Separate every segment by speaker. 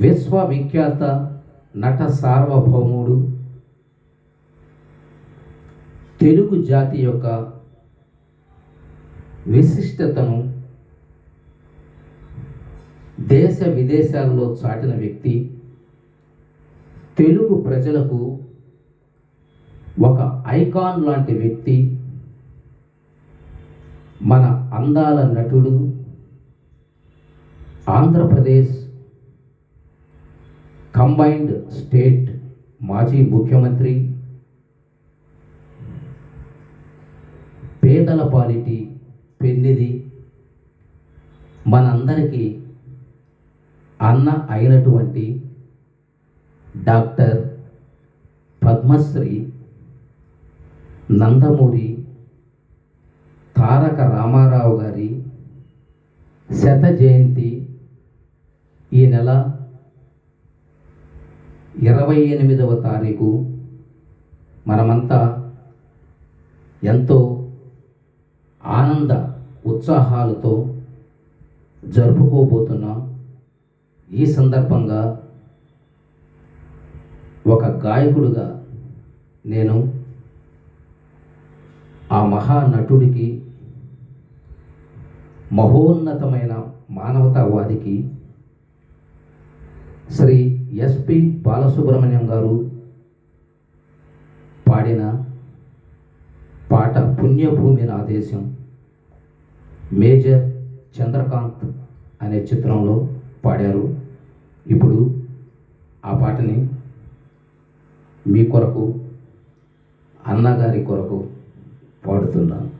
Speaker 1: విశ్వవిఖ్యాత నట సార్వభౌముడు తెలుగు జాతి యొక్క విశిష్టతను దేశ విదేశాల్లో చాటిన వ్యక్తి తెలుగు ప్రజలకు ఒక ఐకాన్ లాంటి వ్యక్తి మన అందాల నటుడు ఆంధ్రప్రదేశ్ కంబైన్డ్ స్టేట్ మాజీ ముఖ్యమంత్రి పేదల పాలిటి పెన్నిది మనందరికీ అన్న అయినటువంటి డాక్టర్ పద్మశ్రీ నందమూరి తారక రామారావు గారి శత జయంతి ఈ నెల ఇరవై ఎనిమిదవ తారీఖు మనమంతా ఎంతో ఆనంద ఉత్సాహాలతో జరుపుకోబోతున్నాం. ఈ సందర్భంగా ఒక గాయకుడుగా నేను ఆ మహానటుడికి మహోన్నతమైన మానవతావాదికి శ్రీ ఎస్పి బాలసుబ్రహ్మణ్యం గారు పాడిన పాట పుణ్యభూమి నా దేశం. మేజర్ చంద్రకాంత్ అనే చిత్రంలో పాడారు. ఇప్పుడు ఆ పాటని మీ కొరకు అన్నగారి కొరకు పాడుతున్నాను.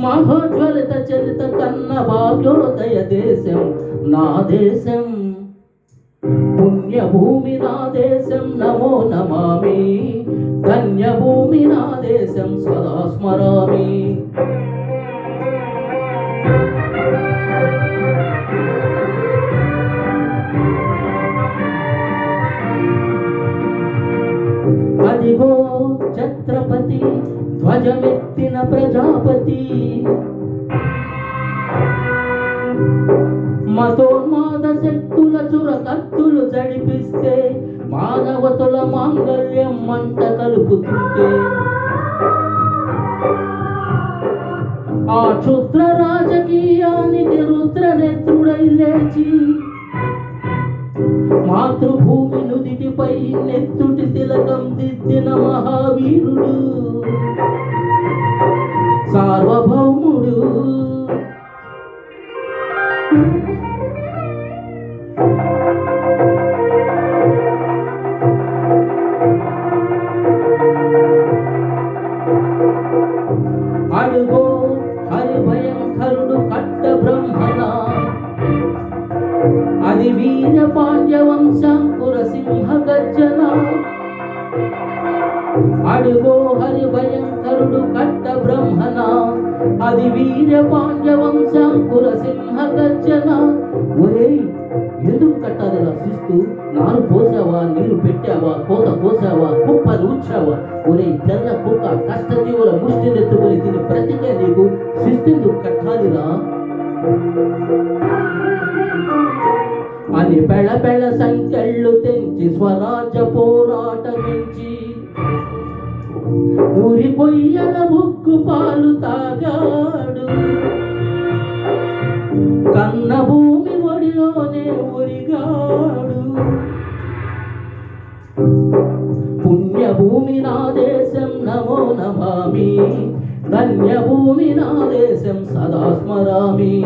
Speaker 2: మహోజ్వలిత చరిత కన్న భాగ్యోదయ దేశం నా దేశం. పుణ్యభూమి నా దేశం నమో నమామి. ధన్యభూమి నా దేశం సదా స్మరామి. అదిగో ఛత్రపతి ధ్వజమెత్తిన ప్రజాపతి. మతోన్మాద శక్తుల చురకత్తులు జడిపిస్తే మానవతుల మాంగళ్యం మంట కలుపుతుంటే. ఆ క్షుద్ర రాజకీయానికి రుద్రనేత్రుడై లేచి మాతృభూమి నుదిటిపై నెత్తుటి తిలకం దిద్దిన మహావీరుడు. సార్వభౌముడు వీర పాండ్య వంశాంకుర సింహ గర్జన. అడుగో హరి భయంకరుడు కట్ట బ్రహ్మణ అది వీర పాండ్య వంశాంకుర సింహ గర్జన. ఒరే ఎందుకు కట్టాలి శిస్తు నారు పోసావా నీరు పెట్టావా కోత కోసావా కుప్ప నూర్చావా ఒరే తెల్ల కుక్క కష్టజీవుల ముష్టి నెత్తుకొని తిని బ్రతికే నీకు శిస్తుందుకు కట్టాలిరా. అని పెళ పెళ సంఖ్యళ్ళు తెంచి స్వరాజ్య పోరాటమించి ఊరి పొయ్యల ముక్కు పాలు తాగాడు. కన్న భూమి ఒడిలోనే ఉరిగాడు. పుణ్యభూమి నా దేశం నమో నమామి. ధన్యభూమి నా దేశం సదా స్మరామి.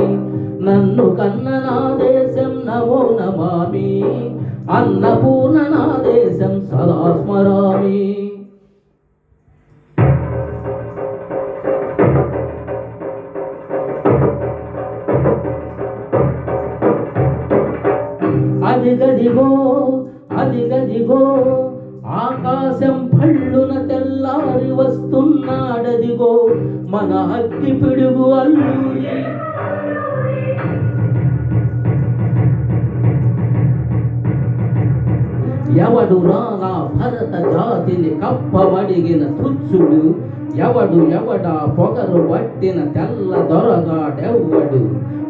Speaker 2: నన్ను కన్న నా దేశం అన్నపూర్ణ నా దేశం సదా స్మరామి అది గదిగో అది గదిగో ఆకాశం పళ్ళున తెల్లారి వస్తున్నాడదిగో మన అగ్ని పిడుగు అల్లూరి ఎవడు రానా భరత జాతిని కప్పబడిగిన తుచ్చుడు ఎవడు ఎవడా పొగరు పట్టిన తెల్ల దొరగాడెవ్వడు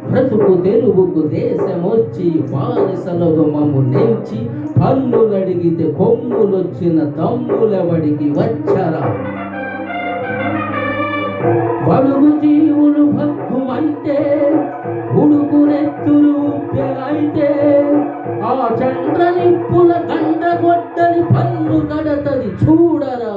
Speaker 2: బ్రతుకు తెలుగుకు దేశమొచ్చి బానిసలకు మమ్ము నెంచి పన్నులడిగితే కొమ్ములొచ్చిన తమ్ములెవడికి వచ్చరా బడుగు జీవులు భగ్గుమంటే ఉడుకు నెత్తులు ఉప్పెనైతే ఆ చంద్ర నిప్పుల గండ కొట్టని పన్ను కడతది చూడరా.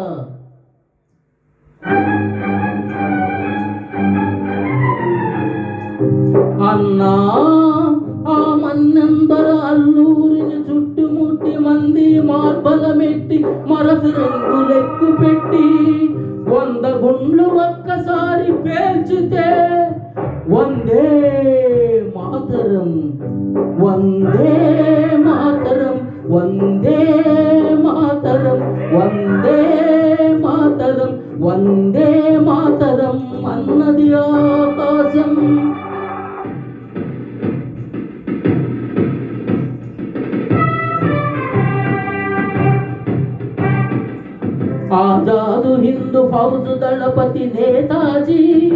Speaker 2: అన్నా ఆ మన్నెందర అల్లూరిని చుట్టుముట్టి మంది మార్బలమెట్టి మరసు రంగులెక్కు పెట్టి వంద గుండ్లు ఒక్కసారి పేల్చితే వందే మాతరం వందే ఆజాదు హిందూ ఫౌజు దళపతి నేతాజీ.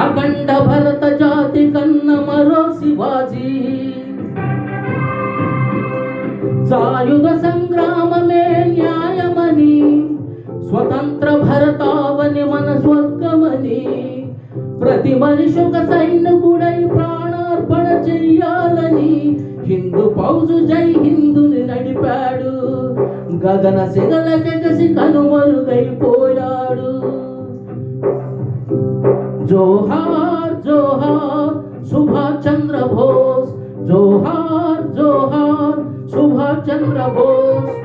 Speaker 2: అఖండ భరత జాతి కన్న మరో శివాజీ. సాయుధ సంగ్రామ గగన సెగల తెగసి కనుమరుగైపోయాడు జోహార్ జోహార్ సుభాష్ చంద్ర బోస్. జోహార్ జోహార్ సుభాష్ చంద్ర బోస్.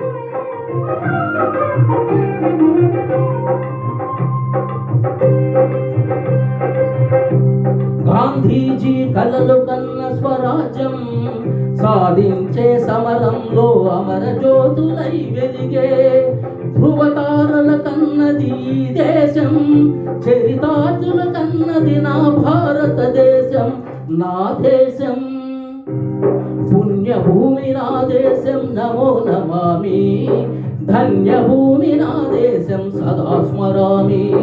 Speaker 2: గాంధీజీ కలలు కన్న స్వరాజ్యం సాధించే సమరంలో అమర జ్యోతులై వెలిగే ధృవతారల కన్నది దేశం చరితార్థుల కన్నది నా భారతదేశం నా దేశం. పుణ్యభూమి నా దేశం నమో నమామి. ధన్యభూమి నా దేశం సదా స్మరామి.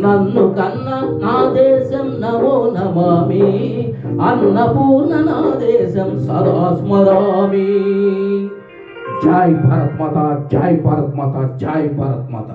Speaker 2: నన్ను కన్న నా దేశం నమో నమామి. అన్నపూర్ణ నా దేశం సదా స్మరామి
Speaker 1: జై భారత్ మాత జై భారత్ మాత జై భారత్ మాత.